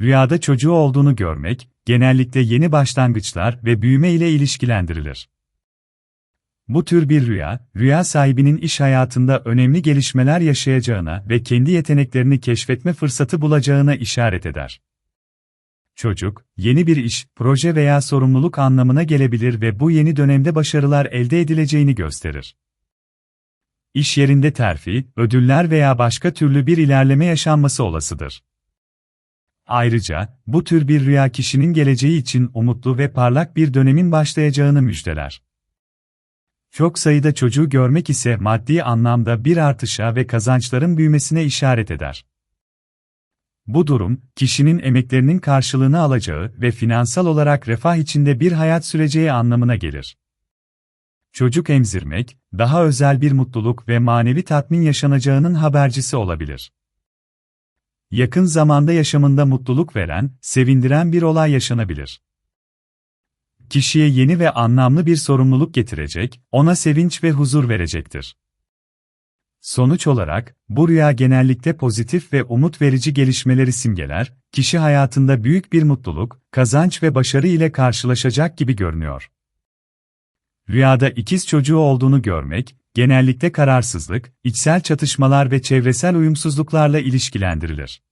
Rüyada çocuğu olduğunu görmek, genellikle yeni başlangıçlar ve büyüme ile ilişkilendirilir. Bu tür bir rüya, rüya sahibinin iş hayatında önemli gelişmeler yaşayacağına ve kendi yeteneklerini keşfetme fırsatı bulacağına işaret eder. Çocuk, yeni bir iş, proje veya sorumluluk anlamına gelebilir ve bu yeni dönemde başarılar elde edileceğini gösterir. İş yerinde terfi, ödüller veya başka türlü bir ilerleme yaşanması olasıdır. Ayrıca, bu tür bir rüya kişinin geleceği için umutlu ve parlak bir dönemin başlayacağını müjdeler. Çok sayıda çocuğu görmek ise maddi anlamda bir artışa ve kazançların büyümesine işaret eder. Bu durum, kişinin emeklerinin karşılığını alacağı ve finansal olarak refah içinde bir hayat süreceği anlamına gelir. Çocuk emzirmek, daha özel bir mutluluk ve manevi tatmin yaşanacağının habercisi olabilir yakın zamanda yaşamında mutluluk veren, sevindiren bir olay yaşanabilir. Kişiye yeni ve anlamlı bir sorumluluk getirecek, ona sevinç ve huzur verecektir. Sonuç olarak, bu rüya genellikle pozitif ve umut verici gelişmeleri simgeler, kişi hayatında büyük bir mutluluk, kazanç ve başarı ile karşılaşacak gibi görünüyor. Rüyada ikiz çocuğu olduğunu görmek, genellikle kararsızlık, içsel çatışmalar ve çevresel uyumsuzluklarla ilişkilendirilir.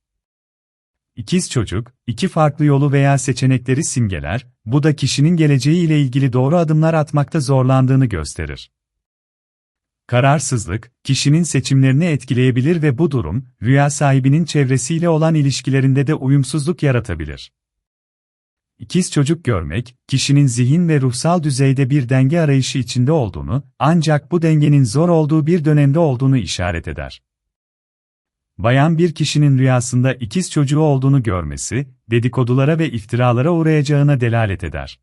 İkiz çocuk, iki farklı yolu veya seçenekleri simgeler, bu da kişinin geleceği ile ilgili doğru adımlar atmakta zorlandığını gösterir. Kararsızlık, kişinin seçimlerini etkileyebilir ve bu durum, rüya sahibinin çevresiyle olan ilişkilerinde de uyumsuzluk yaratabilir. İkiz çocuk görmek, kişinin zihin ve ruhsal düzeyde bir denge arayışı içinde olduğunu, ancak bu dengenin zor olduğu bir dönemde olduğunu işaret eder. Bayan bir kişinin rüyasında ikiz çocuğu olduğunu görmesi, dedikodulara ve iftiralara uğrayacağına delalet eder.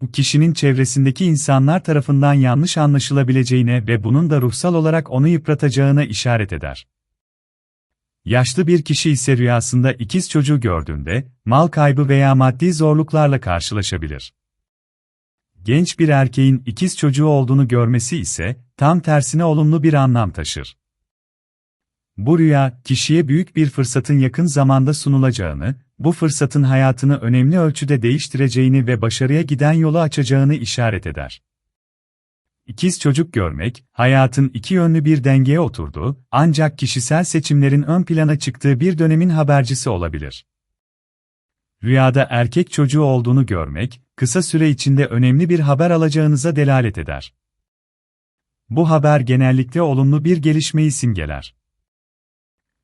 Bu kişinin çevresindeki insanlar tarafından yanlış anlaşılabileceğine ve bunun da ruhsal olarak onu yıpratacağına işaret eder. Yaşlı bir kişi ise rüyasında ikiz çocuğu gördüğünde, mal kaybı veya maddi zorluklarla karşılaşabilir. Genç bir erkeğin ikiz çocuğu olduğunu görmesi ise, tam tersine olumlu bir anlam taşır. Bu rüya, kişiye büyük bir fırsatın yakın zamanda sunulacağını, bu fırsatın hayatını önemli ölçüde değiştireceğini ve başarıya giden yolu açacağını işaret eder. İkiz çocuk görmek, hayatın iki yönlü bir dengeye oturduğu, ancak kişisel seçimlerin ön plana çıktığı bir dönemin habercisi olabilir. Rüyada erkek çocuğu olduğunu görmek, kısa süre içinde önemli bir haber alacağınıza delalet eder. Bu haber genellikle olumlu bir gelişmeyi simgeler.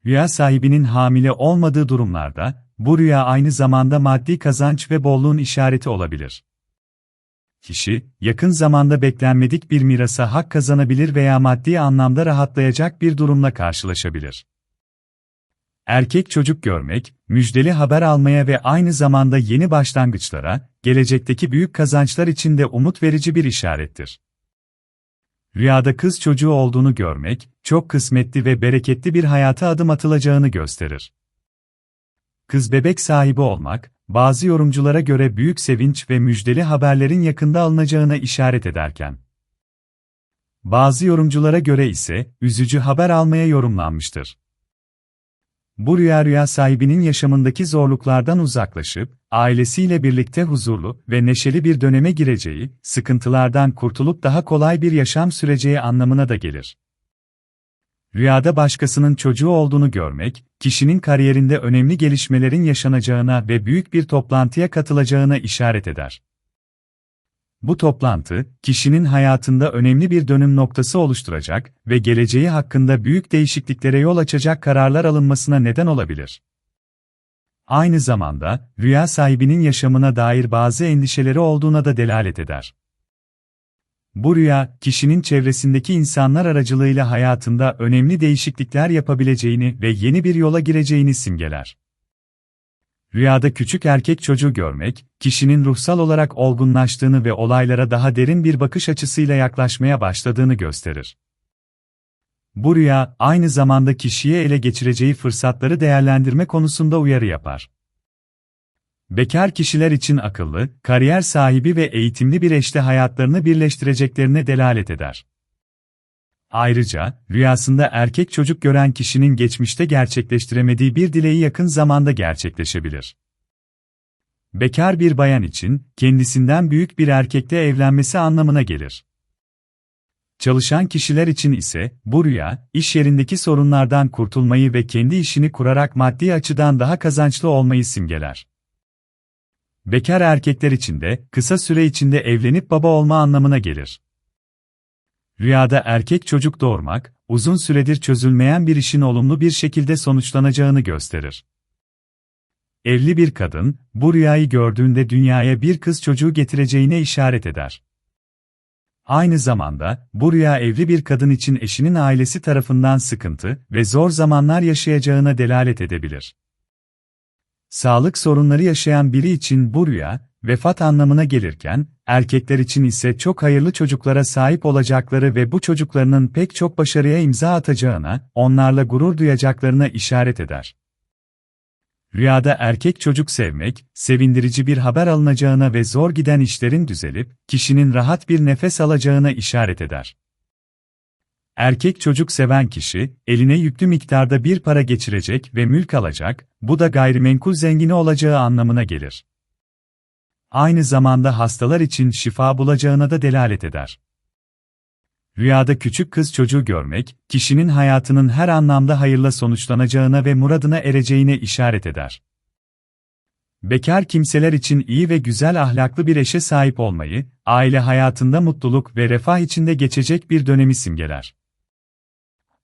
Rüya sahibinin hamile olmadığı durumlarda, bu rüya aynı zamanda maddi kazanç ve bolluğun işareti olabilir. Kişi, yakın zamanda beklenmedik bir mirasa hak kazanabilir veya maddi anlamda rahatlayacak bir durumla karşılaşabilir. Erkek çocuk görmek, müjdeli haber almaya ve aynı zamanda yeni başlangıçlara, gelecekteki büyük kazançlar için de umut verici bir işarettir. Rüyada kız çocuğu olduğunu görmek, çok kısmetli ve bereketli bir hayata adım atılacağını gösterir. Kız bebek sahibi olmak, bazı yorumculara göre büyük sevinç ve müjdeli haberlerin yakında alınacağına işaret ederken, bazı yorumculara göre ise üzücü haber almaya yorumlanmıştır. Bu rüya rüya sahibinin yaşamındaki zorluklardan uzaklaşıp, ailesiyle birlikte huzurlu ve neşeli bir döneme gireceği, sıkıntılardan kurtulup daha kolay bir yaşam süreceği anlamına da gelir. Rüyada başkasının çocuğu olduğunu görmek, kişinin kariyerinde önemli gelişmelerin yaşanacağına ve büyük bir toplantıya katılacağına işaret eder. Bu toplantı, kişinin hayatında önemli bir dönüm noktası oluşturacak ve geleceği hakkında büyük değişikliklere yol açacak kararlar alınmasına neden olabilir. Aynı zamanda, rüya sahibinin yaşamına dair bazı endişeleri olduğuna da delalet eder. Bu rüya, kişinin çevresindeki insanlar aracılığıyla hayatında önemli değişiklikler yapabileceğini ve yeni bir yola gireceğini simgeler. Rüyada küçük erkek çocuğu görmek, kişinin ruhsal olarak olgunlaştığını ve olaylara daha derin bir bakış açısıyla yaklaşmaya başladığını gösterir. Bu rüya, aynı zamanda kişiye ele geçireceği fırsatları değerlendirme konusunda uyarı yapar. Bekar kişiler için akıllı, kariyer sahibi ve eğitimli bir eşle hayatlarını birleştireceklerine delalet eder. Ayrıca, rüyasında erkek çocuk gören kişinin geçmişte gerçekleştiremediği bir dileği yakın zamanda gerçekleşebilir. Bekar bir bayan için, kendisinden büyük bir erkekle evlenmesi anlamına gelir. Çalışan kişiler için ise, bu rüya, iş yerindeki sorunlardan kurtulmayı ve kendi işini kurarak maddi açıdan daha kazançlı olmayı simgeler. Bekar erkekler için de, kısa süre içinde evlenip baba olma anlamına gelir. Rüyada erkek çocuk doğurmak, uzun süredir çözülmeyen bir işin olumlu bir şekilde sonuçlanacağını gösterir. Evli bir kadın, bu rüyayı gördüğünde dünyaya bir kız çocuğu getireceğine işaret eder. Aynı zamanda, bu rüya evli bir kadın için eşinin ailesi tarafından sıkıntı ve zor zamanlar yaşayacağına delalet edebilir. Sağlık sorunları yaşayan biri için bu rüya, vefat anlamına gelirken, erkekler için ise çok hayırlı çocuklara sahip olacakları ve bu çocuklarının pek çok başarıya imza atacağına, onlarla gurur duyacaklarına işaret eder. Rüyada erkek çocuk sevmek, sevindirici bir haber alınacağına ve zor giden işlerin düzelip, kişinin rahat bir nefes alacağına işaret eder. Erkek çocuk seven kişi, eline yüklü miktarda bir para geçirecek ve mülk alacak, bu da gayrimenkul zengini olacağı anlamına gelir. Aynı zamanda hastalar için şifa bulacağına da delalet eder. Rüyada küçük kız çocuğu görmek, kişinin hayatının her anlamda hayırla sonuçlanacağına ve muradına ereceğine işaret eder. Bekar kimseler için iyi ve güzel ahlaklı bir eşe sahip olmayı, aile hayatında mutluluk ve refah içinde geçecek bir dönemi simgeler.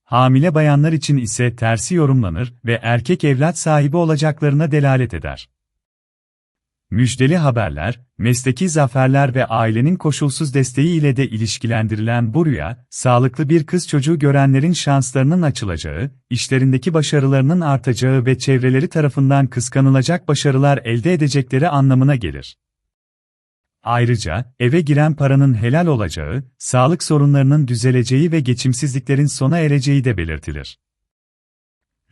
Hamile bayanlar için ise tersi yorumlanır ve erkek evlat sahibi olacaklarına delalet eder. Müjdeli haberler, mesleki zaferler ve ailenin koşulsuz desteği ile de ilişkilendirilen bu rüya, sağlıklı bir kız çocuğu görenlerin şanslarının açılacağı, işlerindeki başarılarının artacağı ve çevreleri tarafından kıskanılacak başarılar elde edecekleri anlamına gelir. Ayrıca, eve giren paranın helal olacağı, sağlık sorunlarının düzeleceği ve geçimsizliklerin sona ereceği de belirtilir.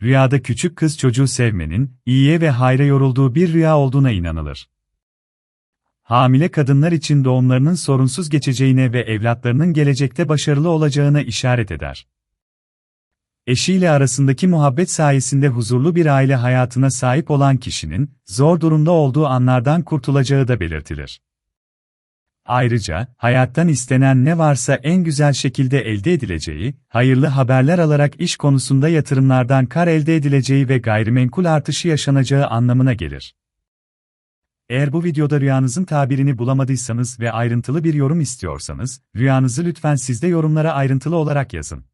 Rüyada küçük kız çocuğu sevmenin, iyiye ve hayra yorulduğu bir rüya olduğuna inanılır. Hamile kadınlar için doğumlarının sorunsuz geçeceğine ve evlatlarının gelecekte başarılı olacağına işaret eder. Eşiyle arasındaki muhabbet sayesinde huzurlu bir aile hayatına sahip olan kişinin, zor durumda olduğu anlardan kurtulacağı da belirtilir. Ayrıca, hayattan istenen ne varsa en güzel şekilde elde edileceği, hayırlı haberler alarak iş konusunda yatırımlardan kar elde edileceği ve gayrimenkul artışı yaşanacağı anlamına gelir. Eğer bu videoda rüyanızın tabirini bulamadıysanız ve ayrıntılı bir yorum istiyorsanız, rüyanızı lütfen sizde yorumlara ayrıntılı olarak yazın.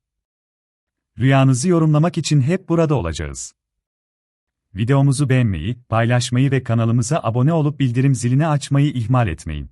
Rüyanızı yorumlamak için hep burada olacağız. Videomuzu beğenmeyi, paylaşmayı ve kanalımıza abone olup bildirim zilini açmayı ihmal etmeyin.